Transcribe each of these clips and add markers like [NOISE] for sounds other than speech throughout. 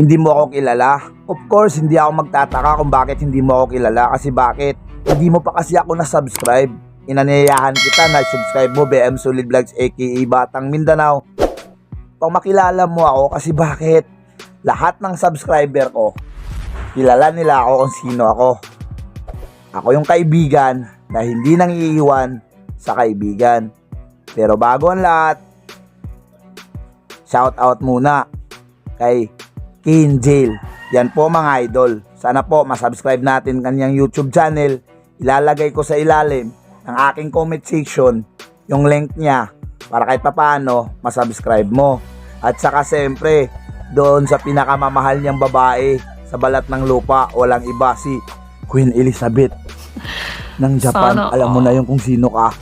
Hindi mo ako kilala. Of course, hindi ako magtataka kung bakit hindi mo ako kilala. Kasi bakit? Hindi mo pa kasi ako na-subscribe. Inanayahan kita na subscribe mo BM Solid Vlogs aka Batang Mindanao. Pag makilala mo ako kasi bakit? Lahat ng subscriber ko, kilala nila ako kung sino ako. Ako yung kaibigan na hindi nang iiwan sa kaibigan. Pero bago ang lahat, shout out muna kay Kinjil. Yan po mga idol. Sana po masubscribe natin kanyang YouTube channel. Ilalagay ko sa ilalim ng aking comment section yung link niya para kahit papano masubscribe mo. At saka siyempre, doon sa pinakamamahal niyang babae sa balat ng lupa, walang iba si Queen Elizabeth ng Japan. Sana Alam mo na yung kung sino ka.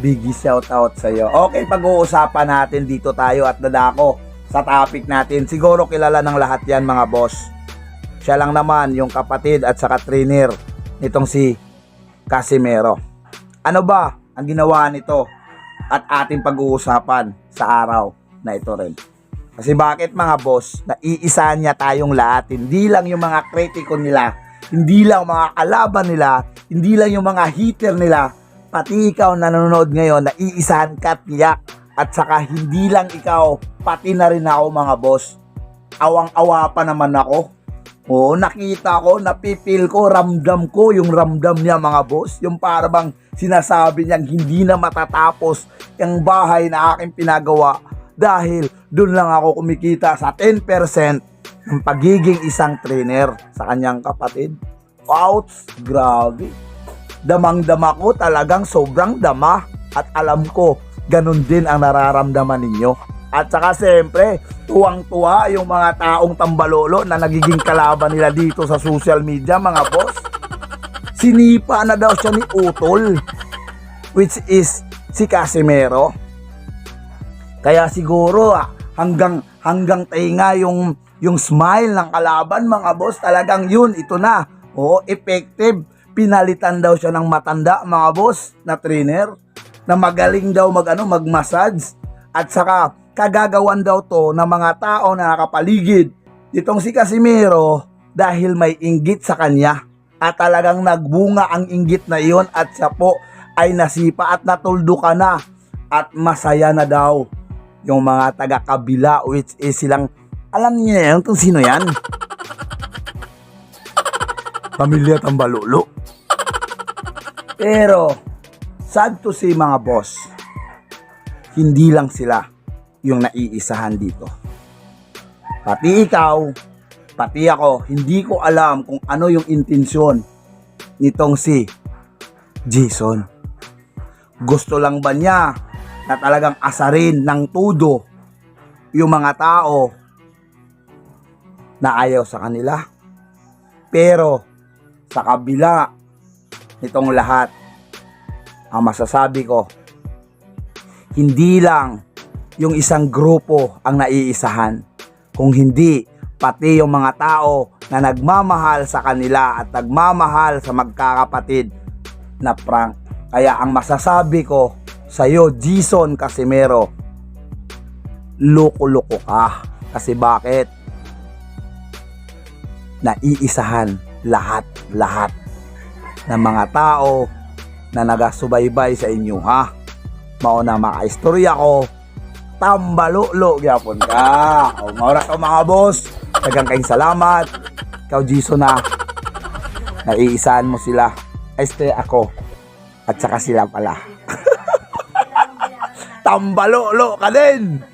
Biggie shout out sa iyo. Okay, pag-uusapan natin dito tayo at dadako sa topic natin. Siguro kilala ng lahat 'yan mga boss. Siya lang naman yung kapatid at saka trainer nitong si Casimero. Ano ba ang ginawa nito at ating pag-uusapan sa araw na ito rin? Kasi bakit mga boss, naiisa niya tayong lahat, hindi lang yung mga kritiko nila, hindi lang mga kalaban nila, hindi lang yung mga hater nila, pati ikaw na nanonood ngayon, naiisahan ka tiyak. At saka hindi lang ikaw, pati na rin ako mga boss. Awang-awa pa naman ako. Oo, nakita ko, napipil ko, ramdam ko yung ramdam niya mga boss. Yung para bang sinasabi niyang hindi na matatapos yung bahay na aking pinagawa dahil doon lang ako kumikita sa 10% ng pagiging isang trainer sa kanyang kapatid. Ouch! Grabe! Damang-dama ko talagang sobrang dama at alam ko ganun din ang nararamdaman ninyo. At saka siyempre, tuwang-tuwa yung mga taong tambalolo na nagiging kalaban nila dito sa social media, mga boss. Sinipa na daw siya ni Utol, which is si Casimero. Kaya siguro ah, hanggang hanggang tainga yung yung smile ng kalaban mga boss talagang yun ito na. Oo, effective. Pinalitan daw siya ng matanda mga boss na trainer na magaling daw mag ano mag-massage. At saka kagagawan daw to ng mga tao na nakapaligid itong si Casimiro dahil may inggit sa kanya. At talagang nagbunga ang inggit na iyon at siya po ay nasipa at natuldo ka na. At masaya na daw yung mga taga-kabila which is silang alam niyo na yan kung sino yan. [LAUGHS] Pamilya Tambalolo pero sad to say mga boss. Hindi lang sila yung naiisahan dito. Pati ikaw pati ako hindi ko alam kung ano yung intensyon nitong si Jason. Gusto lang ba niya na talagang asarin ng tudo yung mga tao na ayaw sa kanila. Pero sa kabila nitong lahat, ang masasabi ko, hindi lang yung isang grupo ang naiisahan, kung hindi pati yung mga tao na nagmamahal sa kanila at nagmamahal sa magkakapatid na prank. Kaya ang masasabi ko sa iyo, Jason Casimero, loko-loko ka. Kasi bakit? Naiisahan lahat-lahat ng mga tao na nagasubaybay sa inyo, ha? Mauna makaistorya ko, tambalolo gyapon ka. [LAUGHS] O maura ka mga boss. Tagang kayong salamat. Ikaw, Jason, na naiisahan mo sila. Ay, ako. At saka sila pala. [LAUGHS] tambalolo ka din.